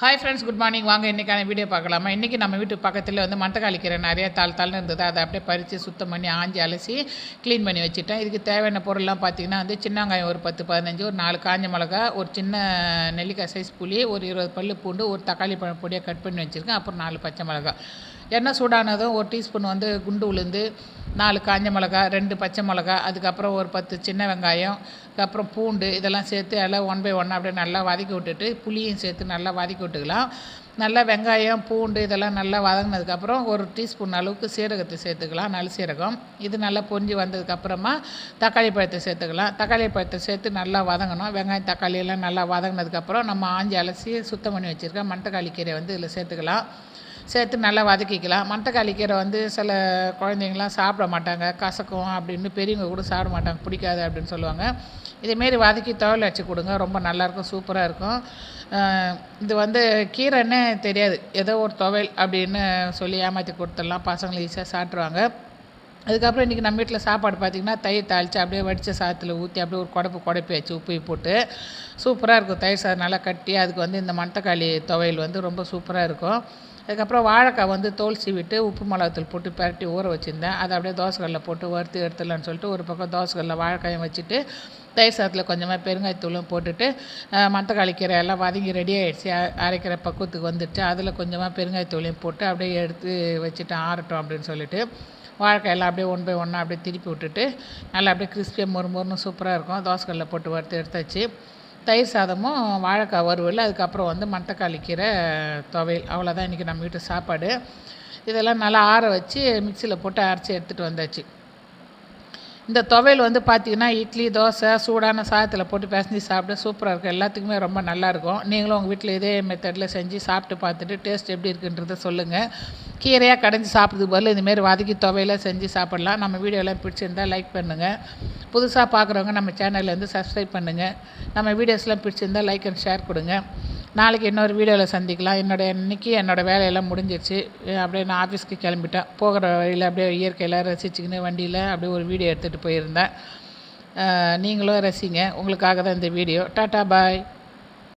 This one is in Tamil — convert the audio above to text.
ஹாய் ஃப்ரெண்ட்ஸ் குட் மார்னிங் வாங்க இன்றைக்கான வீடியோ பார்க்கலாமா? இன்றைக்கி நம்ம வீட்டு பக்கத்தில் வந்து மட்டக்காளி கீரை நிறைய தாள் தாள்னு இருந்தது. அதை அப்படியே பறித்து சுத்தம் பண்ணி ஆஞ்சி அலசி க்ளீன் பண்ணி வச்சுட்டேன். இதுக்கு தேவையான பொருள்லாம் பார்த்திங்கன்னா வந்து சின்ன வெங்காயம் ஒரு பத்து பதினஞ்சு ஒரு நாலு காஞ்ச மிளகா ஒரு சின்ன நெல்லிக்காய் சைஸ் புளி ஒரு இருபது பல்லு பூண்டு ஒரு தக்காளி பழம் பொடியாக கட் பண்ணி வச்சுருக்கேன். அப்புறம் நாலு பச்சை மிளகா. எண்ணெய் சூடானதும் ஒரு டீஸ்பூன் வந்து குண்டு உளுந்து நாலு காஞ்ச மிளகா ரெண்டு பச்சை மிளகா அதுக்கப்புறம் ஒரு பத்து சின்ன வெங்காயம் அதுக்கப்புறம் பூண்டு இதெல்லாம் சேர்த்து எல்லாம் ஒன் பை ஒன் அப்படியே நல்லா வதக்கி விட்டுட்டு புளியும் சேர்த்து நல்லா வதக்கி விட்டுக்கலாம். நல்லா வெங்காயம் பூண்டு இதெல்லாம் நல்லா வதங்கினதுக்கப்புறம் ஒரு டீஸ்பூன் அளவுக்கு சீரகத்தை சேர்த்துக்கலாம் நல்ல சீரகம். இது நல்லா பொஞ்சி வந்ததுக்கப்புறமா தக்காளி பழத்தை சேர்த்துக்கலாம். தக்காளி பழத்தை சேர்த்து நல்லா வதங்கணும். வெங்காயம் தக்காளி எல்லாம் நல்லா வதங்கினதுக்கப்புறம் நம்ம ஆஞ்சி அலசி சுத்தம் பண்ணி வச்சுருக்கேன் மண்டக்காளி கீரை வந்து இதில் சேர்த்துக்கலாம். சேர்த்து நல்லா வதக்கிக்கலாம். மண்டைக்காளி கீரை வந்து சில குழந்தைங்களாம் சாப்பிட மாட்டாங்க. கசக்கும் அப்படின்னு பெரியவங்க கூட சாப்பிட மாட்டாங்க. பிடிக்காது அப்படின்னு சொல்லுவாங்க. இதேமாரி வதக்கி துவையல் வச்சு கொடுங்க. ரொம்ப நல்லாயிருக்கும். சூப்பராக இருக்கும். இது வந்து கீரைன்னே தெரியாது. ஏதோ ஒரு துவையல் அப்படின்னு சொல்லி ஏமாற்றி கொடுத்துடலாம். பசங்களை ஈஸியாக சாப்பிட்ருவாங்க அதுக்கப்புறம் இன்றைக்கி நம்ம வீட்டில் சாப்பாடு பார்த்திங்கன்னா தயிர் தாளித்து அப்படியே வடித்த சாதத்தில் ஊற்றி அப்படியே ஒரு குடப்பு குடப்பி வச்சு உப்பு போட்டு சூப்பராக இருக்கும். தயிர் சாதம் நல்லா கட்டி அதுக்கு வந்து இந்த மண்டைக்காளி துவையல் வந்து ரொம்ப சூப்பராக இருக்கும். அதுக்கப்புறம் வாழைக்காய் வந்து தோல் சீவிட்டு உப்பு மிளகாத்தூள் போட்டு பரட்டி ஊற வச்சுருந்தேன். அதை அப்படியே தோசைக்கல்லில் போட்டு வறுத்து எடுத்துடலான்னு சொல்லிட்டு ஒரு பக்கம் தோசைக்கல்லில் வாழைக்காயும் வச்சுட்டு தயிர் சாதத்தில் கொஞ்சமாக பெருங்காயத்தூளும் போட்டுட்டு மத்தக்காளி கீரை எல்லாம் வதங்கி ரெடி ஆகிடுச்சு அரைக்கிற பக்குவத்துக்கு வந்துடுச்சு. அதில் கொஞ்சமாக பெருங்காயத்தூளையும் போட்டு அப்படியே எடுத்து வச்சுட்டு ஆறட்டும் அப்படின்னு சொல்லிட்டு வாழைக்காயெல்லாம் அப்படியே ஒன் பை ஒன்னாக அப்படியே திருப்பி விட்டுட்டு நல்லா அப்படியே கிறிஸ்பியாக மொறு மொறுன்னு சூப்பராக இருக்கும். தோசைக்கல்லில் போட்டு வறுத்து எடுத்தாச்சு. தயிர் சாதமும் வாழைக்காய் வறுவல் அதுக்கப்புறம் வந்து மட்டக்காளி கீரை துவையல் அவ்வளோதான் இன்றைக்கி நம்ம வீட்டு சாப்பாடு. இதெல்லாம் நல்லா ஆற வச்சு மிக்சியில் போட்டு அரைச்சி எடுத்துகிட்டு வந்தாச்சு. இந்த துவையல் வந்து பார்த்திங்கன்னா இட்லி தோசை சூடான சாதத்தில் போட்டு பிசைஞ்சு சாப்பிட சூப்பராக இருக்கும். எல்லாத்துக்குமே ரொம்ப நல்லாயிருக்கும் நீங்களும் உங்கள் வீட்டில் இதே மெத்தடில் செஞ்சு சாப்பிட்டு பார்த்துட்டு டேஸ்ட் எப்படி இருக்குன்றத சொல்லுங்கள் கீரையாக கடைஞ்சி சாப்பிட்றதுக்கு பதில் இதுமாரி வதக்கி துவையெல்லாம் செஞ்சு சாப்பிட்லாம். நம்ம வீடியோலாம் பிடிச்சிருந்தால் லைக் பண்ணுங்கள் புதுசாக பார்க்குறவங்க நம்ம சேனல்லேருந்து சப்ஸ்கிரைப் பண்ணுங்கள் நம்ம வீடியோஸ்லாம் பிடிச்சிருந்தால் லைக் அண்ட் ஷேர் கொடுங்க. நாளைக்கு இன்னொரு வீடியோவில் சந்திக்கலாம். என்னோடய இன்றைக்கி என்னோடய வேலையெல்லாம் முடிஞ்சிருச்சு. அப்படியே நான் ஆஃபீஸ்க்கு கிளம்பிட்டேன். போகிற வழியில் அப்படியே இயற்கையெல்லாம் ரசிச்சுக்கின்னு வண்டியில் அப்படியே ஒரு வீடியோ எடுத்துகிட்டு போயிருந்தேன். நீங்களும் ரசிங்க. உங்களுக்காக தான் இந்த வீடியோ டாட்டா பாய்